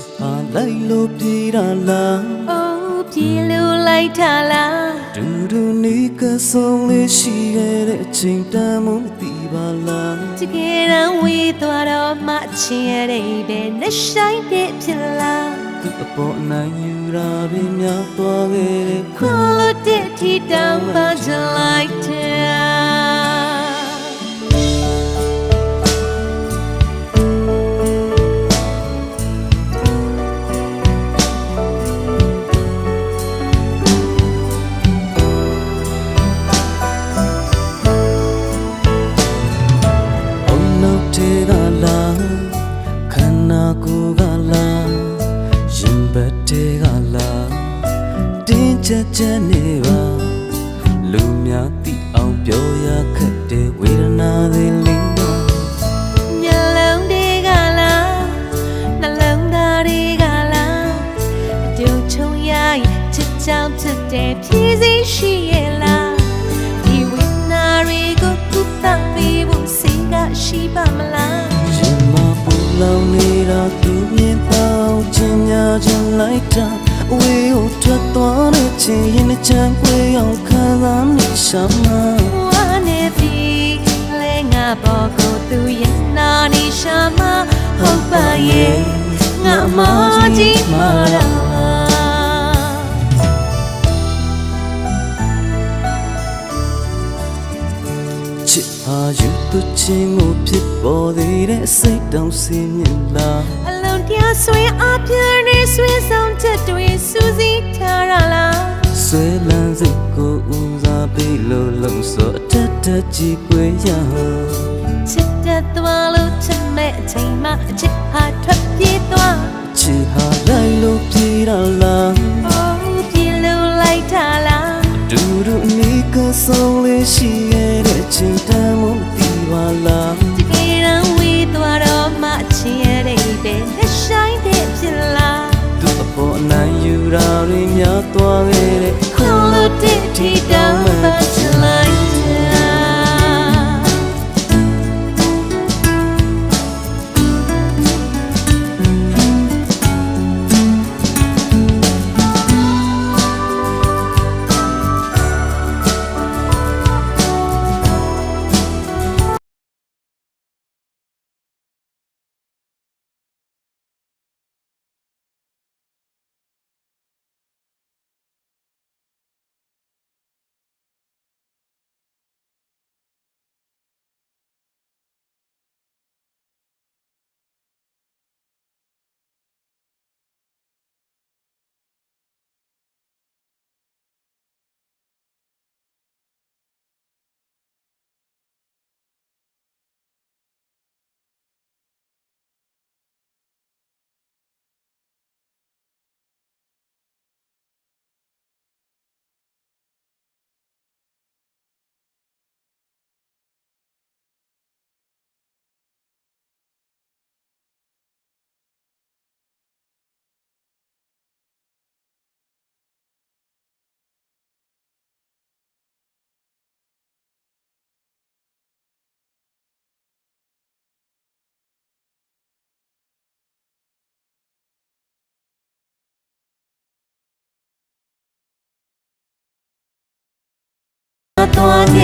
စ်ဟာလိုက်လို့ပြေးတာလားအိုးပြေလို့လိုက်တာလားဒူဒူနီကဆုံးလေးရှိခဲ့တဲ့အချိန်တမ်းမသိပါလားတကယ်တမ်းဝေးသွားတော့မှချင်ရတဲ့ပဲနဲ့ဆိုင်တဲ့ဖြစ်လားသူ့အပေါ်အနိုင်ယူတာပဲများသွားခဲ့တဲ့ခွန်လို့တဲ့ထီတောင်ပန်းချလို တ်ထဲကလားတင်းချက်ချက်နေပါလူများသိအောင်ပြောရခက်တဲ့ဝေဒနာတွေလေးပါမျက်လုံးတွေကလားနှလုံးသားတွေကလားအတူချုံရိုက်ချစ်ချောင်းချစ်တဲ့ဖြည်းစည်းရှိရဲ့လားဒီဝိညာဉ်တွေကိုကုသပေးဖို့စိတ်ကရှိပါမလားရင်မပူလောင်နေတာသူမြင်တော့ ချင်ညာချင်လိုက်တာအဝေးကိုထွက်သွားတဲ့ချင်းရင်နဲ့ချမ်းခွေအောင်ခံစားနေရှာမဝါနေပြီလဲငါဘောကိုသူရဲ့နာနေရှာမဟုတ်ပါရဲ့ငါမကြီးမာတာချစ်ဟာယူသူချင်းကိုဖြစ်ပေါ်သေးတဲ့စိတ်တောင်စင်းမြင်လာအလုံးတရား ဆွေအပြည့်နဲ့ဆွေဆောင်ချက်တွေစူးစီးထားရလားဆွဲလန်းစိတ်ကိုဦးစားပေးလို့လုံစောအထက်ထက်ကြည့်ွယ်ရချစ်တဲ့သွားလို့ချစ်မဲ့အချိန်မှအချစ်ဟာထွက်ပြေးသွားချစ်ဟာလိုက်လို့ပြေးတာလားအိုးပြေလို့လိုက်တာလားဒူဒူနီကဆုံးလေးရှိရဲ့တဲ့ချိန်တမ်းမသိပါလား ချင်ရတဲ့ပဲလက်ဆိုင်တဲ့ဖြစ်လားသူ့အပေါ်အနိုင်ယူတာတွေများသွားခဲ့တဲ့ခွန်လို့တဲ့ထီတောင် သွားနေ